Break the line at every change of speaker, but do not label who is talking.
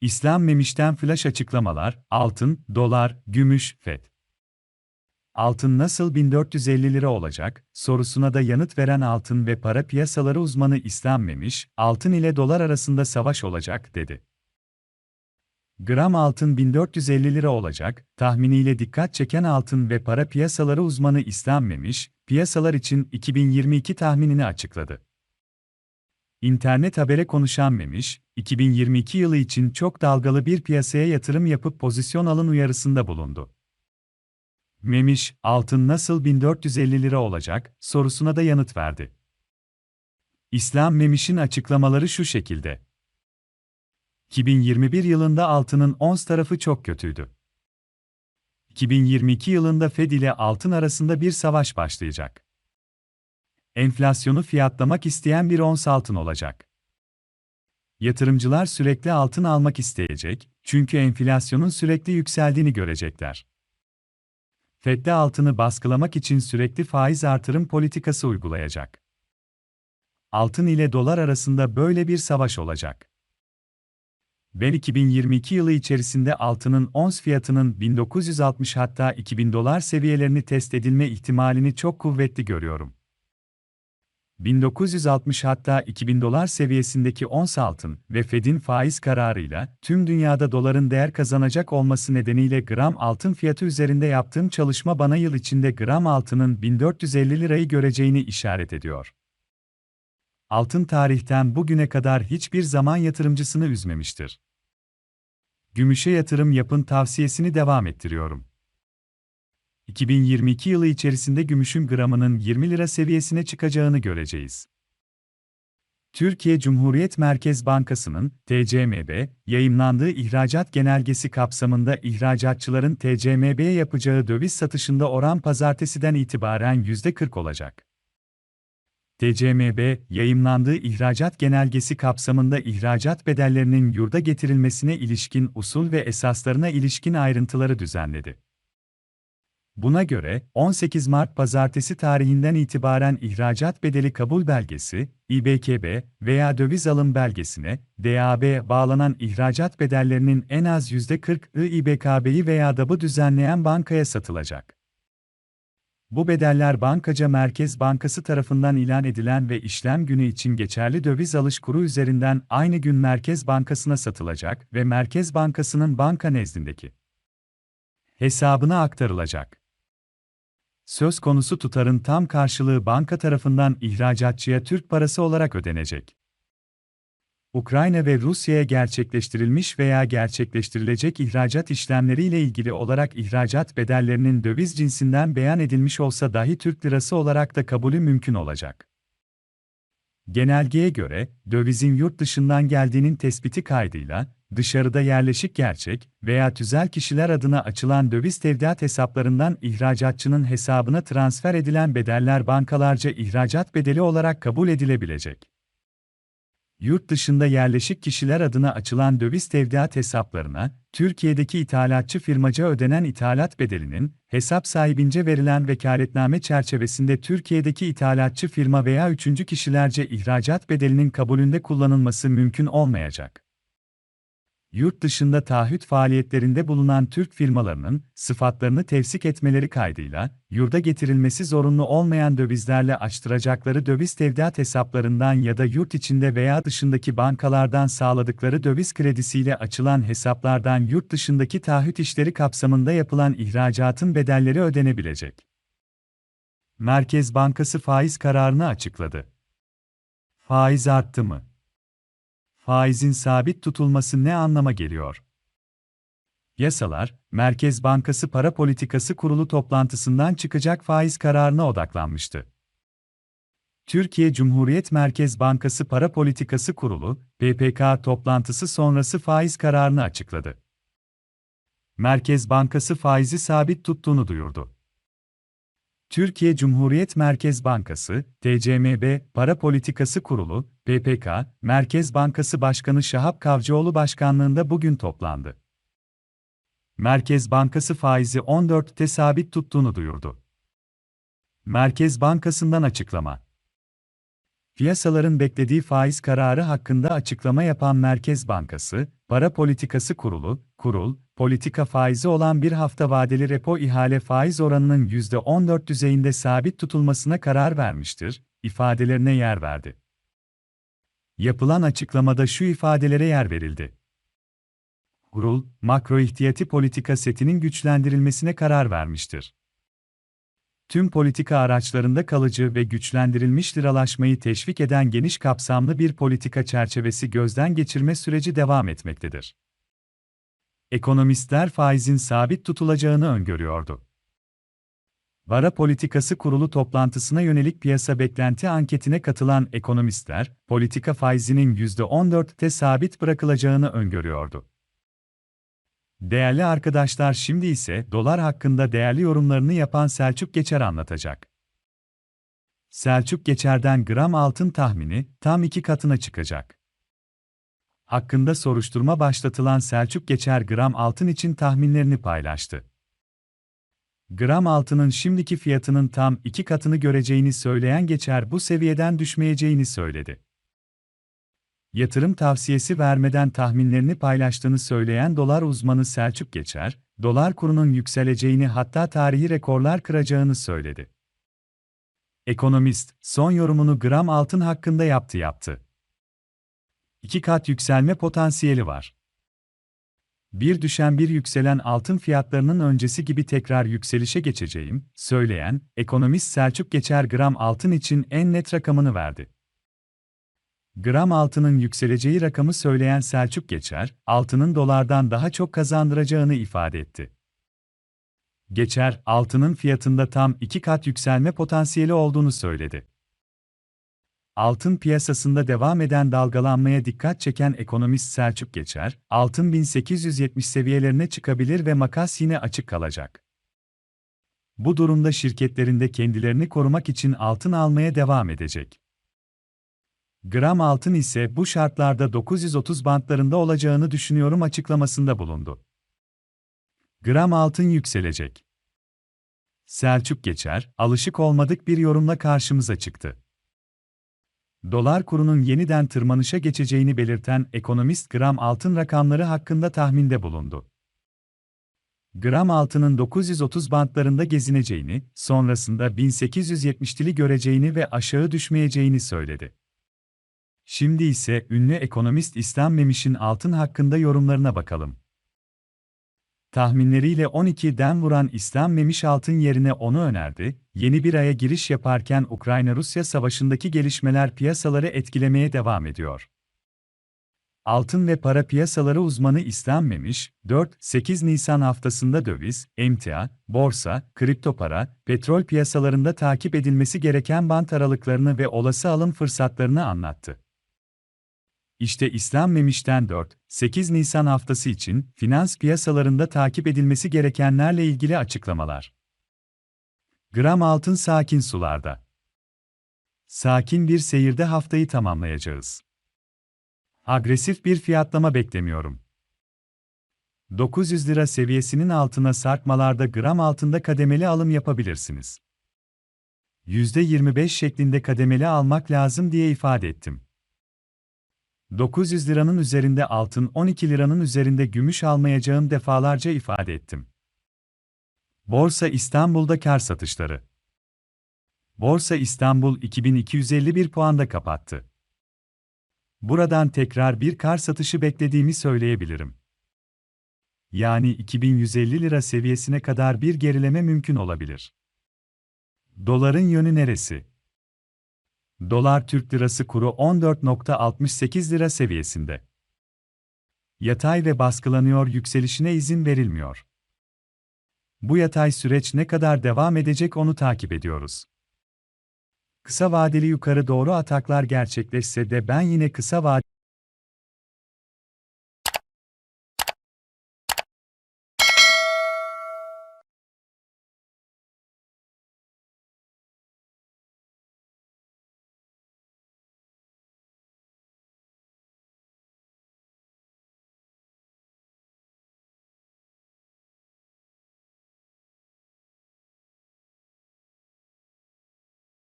İslam Memiş'ten flash açıklamalar, altın, dolar, gümüş, FED. Altın nasıl 1450 lira olacak sorusuna da yanıt veren altın ve para piyasaları uzmanı İslam Memiş, altın ile dolar arasında savaş olacak dedi. Gram altın 1450 lira olacak, tahminiyle dikkat çeken altın ve para piyasaları uzmanı İslam Memiş, piyasalar için 2022 tahminini açıkladı. İnternet habere konuşan Memiş, 2022 yılı için çok dalgalı bir piyasaya yatırım yapıp pozisyon alın uyarısında bulundu. Memiş, altın nasıl 1450 lira olacak sorusuna da yanıt verdi. İslam Memiş'in açıklamaları şu şekilde. 2021 yılında altının ons tarafı çok kötüydü. 2022 yılında Fed ile altın arasında bir savaş başlayacak. Enflasyonu fiyatlamak isteyen bir ons altın olacak. Yatırımcılar sürekli altın almak isteyecek, çünkü enflasyonun sürekli yükseldiğini görecekler. Fed de altını baskılamak için sürekli faiz artırım politikası uygulayacak. Altın ile dolar arasında böyle bir savaş olacak. Ben 2022 yılı içerisinde altının ons fiyatının 1960 hatta 2000 dolar seviyelerini test edilme ihtimalini çok kuvvetli görüyorum. 1960 hatta 2000 dolar seviyesindeki ons altın ve Fed'in faiz kararıyla tüm dünyada doların değer kazanacak olması nedeniyle gram altın fiyatı üzerinde yaptığım çalışma bana yıl içinde gram altının 1450 lirayı göreceğini işaret ediyor. Altın tarihten bugüne kadar hiçbir zaman yatırımcısını üzmemiştir. Gümüşe yatırım yapın tavsiyesini devam ettiriyorum. 2022 yılı içerisinde gümüşün gramının 20 lira seviyesine çıkacağını göreceğiz. Türkiye Cumhuriyet Merkez Bankası'nın TCMB yayımlandığı ihracat genelgesi kapsamında ihracatçıların TCMB'ye yapacağı döviz satışında oran pazartesiden itibaren %40 olacak. TCMB, yayımlandığı ihracat genelgesi kapsamında ihracat bedellerinin yurda getirilmesine ilişkin usul ve esaslarına ilişkin ayrıntıları düzenledi. Buna göre, 18 Mart pazartesi tarihinden itibaren ihracat bedeli kabul belgesi, İBKB veya döviz alım belgesine, DAB bağlanan ihracat bedellerinin en az %40'ı İBKB'yi veya DAB'ı düzenleyen bankaya satılacak. Bu bedeller Bankaca Merkez Bankası tarafından ilan edilen ve işlem günü için geçerli döviz alış kuru üzerinden aynı gün Merkez Bankası'na satılacak ve Merkez Bankası'nın banka nezdindeki hesabına aktarılacak. Söz konusu tutarın tam karşılığı banka tarafından ihracatçıya Türk parası olarak ödenecek. Ukrayna ve Rusya'ya gerçekleştirilmiş veya gerçekleştirilecek ihracat işlemleriyle ilgili olarak ihracat bedellerinin döviz cinsinden beyan edilmiş olsa dahi Türk lirası olarak da kabulü mümkün olacak. Genelgeye göre, dövizin yurt dışından geldiğinin tespiti kaydıyla, dışarıda yerleşik gerçek veya tüzel kişiler adına açılan döviz tevdiat hesaplarından ihracatçının hesabına transfer edilen bedeller bankalarca ihracat bedeli olarak kabul edilebilecek yurt dışında yerleşik kişiler adına açılan döviz tevdiat hesaplarına, Türkiye'deki ithalatçı firmaca ödenen ithalat bedelinin, hesap sahibince verilen vekaletname çerçevesinde Türkiye'deki ithalatçı firma veya üçüncü kişilerce ihracat bedelinin kabulünde kullanılması mümkün olmayacak yurt dışında taahhüt faaliyetlerinde bulunan Türk firmalarının sıfatlarını tevsik etmeleri kaydıyla yurda getirilmesi zorunlu olmayan dövizlerle açtıracakları döviz tevdiat hesaplarından ya da yurt içinde veya dışındaki bankalardan sağladıkları döviz kredisiyle açılan hesaplardan yurt dışındaki taahhüt işleri kapsamında yapılan ihracatın bedelleri ödenebilecek. Merkez Bankası faiz kararını açıkladı. Faiz arttı mı? Faizin sabit tutulması ne anlama geliyor? Yasalar, Merkez Bankası Para Politikası Kurulu toplantısından çıkacak faiz kararına odaklanmıştı. Türkiye Cumhuriyet Merkez Bankası Para Politikası Kurulu, PPK toplantısı sonrası faiz kararını açıkladı. Merkez Bankası faizi sabit tuttuğunu duyurdu. Türkiye Cumhuriyet Merkez Bankası, TCMB, Para Politikası Kurulu, PPK, Merkez Bankası Başkanı Şahap Kavcıoğlu başkanlığında bugün toplandı. Merkez Bankası faizi 14'te sabit tuttuğunu duyurdu. Merkez Bankası'ndan açıklama Piyasaların beklediği faiz kararı hakkında açıklama yapan Merkez Bankası, Para Politikası Kurulu, kurul, politika faizi olan bir hafta vadeli repo ihale faiz oranının %14 düzeyinde sabit tutulmasına karar vermiştir, ifadelerine yer verdi. Yapılan açıklamada şu ifadelere yer verildi. Kurul, makro ihtiyati politika setinin güçlendirilmesine karar vermiştir. Tüm politika araçlarında kalıcı ve güçlendirilmiş liralaşmayı teşvik eden geniş kapsamlı bir politika çerçevesi gözden geçirme süreci devam etmektedir. Ekonomistler faizin sabit tutulacağını öngörüyordu. Vara Politikası Kurulu toplantısına yönelik piyasa beklenti anketine katılan ekonomistler, politika faizinin %14'te sabit bırakılacağını öngörüyordu. Değerli arkadaşlar şimdi ise dolar hakkında değerli yorumlarını yapan Selçuk Geçer anlatacak. Selçuk Geçer'den gram altın tahmini tam iki katına çıkacak. Hakkında soruşturma başlatılan Selçuk Geçer gram altın için tahminlerini paylaştı. Gram altının şimdiki fiyatının tam iki katını göreceğini söyleyen Geçer bu seviyeden düşmeyeceğini söyledi yatırım tavsiyesi vermeden tahminlerini paylaştığını söyleyen dolar uzmanı Selçuk Geçer, dolar kurunun yükseleceğini hatta tarihi rekorlar kıracağını söyledi. Ekonomist, son yorumunu gram altın hakkında yaptı yaptı. İki kat yükselme potansiyeli var. Bir düşen bir yükselen altın fiyatlarının öncesi gibi tekrar yükselişe geçeceğim, söyleyen, ekonomist Selçuk Geçer gram altın için en net rakamını verdi. Gram altının yükseleceği rakamı söyleyen Selçuk Geçer, altının dolardan daha çok kazandıracağını ifade etti. Geçer, altının fiyatında tam iki kat yükselme potansiyeli olduğunu söyledi. Altın piyasasında devam eden dalgalanmaya dikkat çeken ekonomist Selçuk Geçer, altın 1870 seviyelerine çıkabilir ve makas yine açık kalacak. Bu durumda şirketlerinde kendilerini korumak için altın almaya devam edecek. Gram altın ise bu şartlarda 930 bantlarında olacağını düşünüyorum açıklamasında bulundu. Gram altın yükselecek. Selçuk Geçer, alışık olmadık bir yorumla karşımıza çıktı. Dolar kurunun yeniden tırmanışa geçeceğini belirten ekonomist gram altın rakamları hakkında tahminde bulundu. Gram altının 930 bantlarında gezineceğini, sonrasında 1870'li göreceğini ve aşağı düşmeyeceğini söyledi. Şimdi ise ünlü ekonomist İslam Memiş'in altın hakkında yorumlarına bakalım. Tahminleriyle 12'den vuran İslam Memiş altın yerine onu önerdi, yeni bir aya giriş yaparken Ukrayna-Rusya savaşındaki gelişmeler piyasaları etkilemeye devam ediyor. Altın ve para piyasaları uzmanı İslam Memiş, 4-8 Nisan haftasında döviz, emtia, borsa, kripto para, petrol piyasalarında takip edilmesi gereken bant aralıklarını ve olası alım fırsatlarını anlattı. İşte İslam Memiş'ten 4-8 Nisan haftası için finans piyasalarında takip edilmesi gerekenlerle ilgili açıklamalar. Gram altın sakin sularda. Sakin bir seyirde haftayı tamamlayacağız. Agresif bir fiyatlama beklemiyorum. 900 lira seviyesinin altına sarkmalarda gram altında kademeli alım yapabilirsiniz. %25 şeklinde kademeli almak lazım diye ifade ettim. 900 liranın üzerinde altın 12 liranın üzerinde gümüş almayacağım defalarca ifade ettim. Borsa İstanbul'da kar satışları. Borsa İstanbul 2251 puanda kapattı. Buradan tekrar bir kar satışı beklediğimi söyleyebilirim. Yani 2150 lira seviyesine kadar bir gerileme mümkün olabilir. Doların yönü neresi? Dolar Türk Lirası kuru 14.68 lira seviyesinde. Yatay ve baskılanıyor yükselişine izin verilmiyor. Bu yatay süreç ne kadar devam edecek onu takip ediyoruz. Kısa vadeli yukarı doğru ataklar gerçekleşse de ben yine kısa vadeli